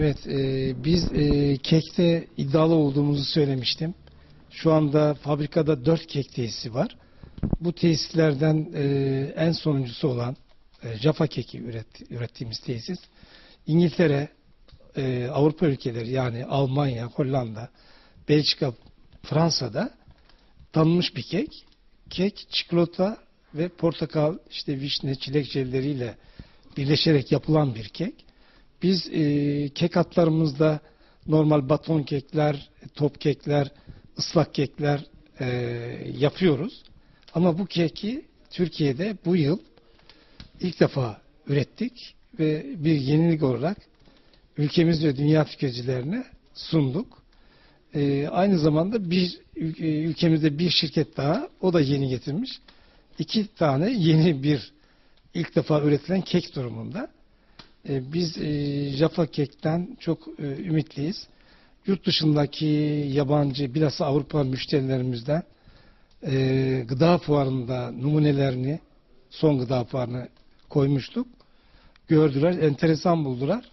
Evet, e, biz e, kekte iddialı olduğumuzu söylemiştim. Şu anda fabrikada 4 kek tesisi var. Bu tesislerden e, en sonuncusu olan e, Jaffa keki üret, ürettiğimiz tesis İngiltere, e, Avrupa ülkeleri yani Almanya, Hollanda, Belçika, Fransa'da tanınmış bir kek. Kek, çikolata ve portakal, işte vişne, çilek jelleriyle birleşerek yapılan bir kek. Biz e, kek hatlarımızda normal baton kekler, top kekler, ıslak kekler e, yapıyoruz. Ama bu keki Türkiye'de bu yıl ilk defa ürettik ve bir yenilik olarak ülkemiz ve dünya tüketicilerine sunduk. E, aynı zamanda bir e, ülkemizde bir şirket daha o da yeni getirmiş. İki tane yeni bir ilk defa üretilen kek durumunda. E, Biz e, Jaffa Kek'ten çok e, ümitliyiz. Yurt dışındaki yabancı bilhassa Avrupa müşterilerimizden e, gıda fuarında numunelerini son gıda fuarına koymuştuk. Gördüler, enteresan buldular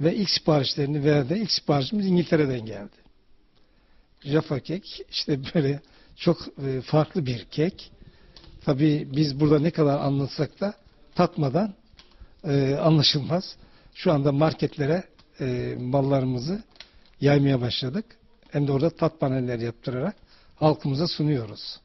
ve ilk siparişlerini verdi. İlk siparişimiz İngiltere'den geldi. Jaffa kek işte böyle çok farklı bir kek. Tabii biz burada ne kadar anlatsak da tatmadan e, anlaşılmaz. Şu anda marketlere e, mallarımızı yaymaya başladık. Hem de orada tat panelleri yaptırarak halkımıza sunuyoruz.